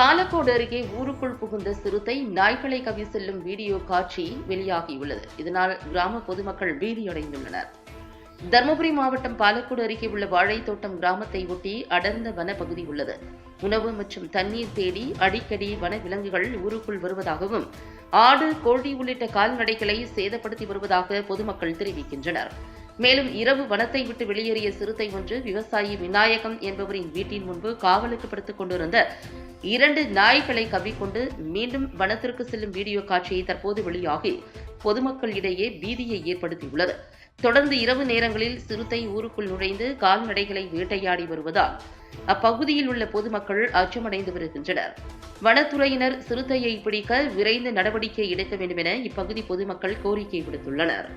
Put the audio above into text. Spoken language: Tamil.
பாலக்கோடு அருகே ஊருக்குள் புகுந்த சிறுத்தை நாய்களை கவி செல்லும் வீடியோ காட்சி வெளியாகியுள்ளது. இதனால் கிராம பொதுமக்கள் பீதியடைந்துள்ளனர். தருமபுரி மாவட்டம் பாலக்கோடு அருகே உள்ள வாழைத்தோட்டம் கிராமத்தை ஒட்டி அடர்ந்த வனப்பகுதி உள்ளது. உணவு மற்றும் தண்ணீர் தேடி அடிக்கடி வன விலங்குகள் ஊருக்குள் வருவதாகவும் ஆடு கோழி உள்ளிட்ட கால்நடைகளை சேதப்படுத்தி வருவதாக பொதுமக்கள் தெரிவிக்கின்றனர். மேலும் இரவு வனத்தை விட்டு வெளியேறிய சிறுத்தை ஒன்று விவசாயி விநாயகம் என்பவரின் வீட்டின் முன்பு காவலுக்கு படுத்துக் கொண்டிருந்த இரண்டு நாய்களை கவ்விக்கொண்டு மீண்டும் வனத்திற்கு செல்லும் வீடியோ காட்சியை தற்போது வெளியாகி பொதுமக்கள் இடையே பீதியை ஏற்படுத்தியுள்ளது. தொடர்ந்து இரவு நேரங்களில் சிறுத்தை ஊருக்குள் நுழைந்து கால்நடைகளை வேட்டையாடி வருவதால் அப்பகுதியில் உள்ள பொதுமக்கள் அச்சமடைந்து வருகின்றனர். வனத்துறையினர் சிறுத்தையை பிடிக்க விரைந்து நடவடிக்கை எடுக்க வேண்டும் என இப்பகுதி பொதுமக்கள் கோரிக்கை விடுத்துள்ளனர்.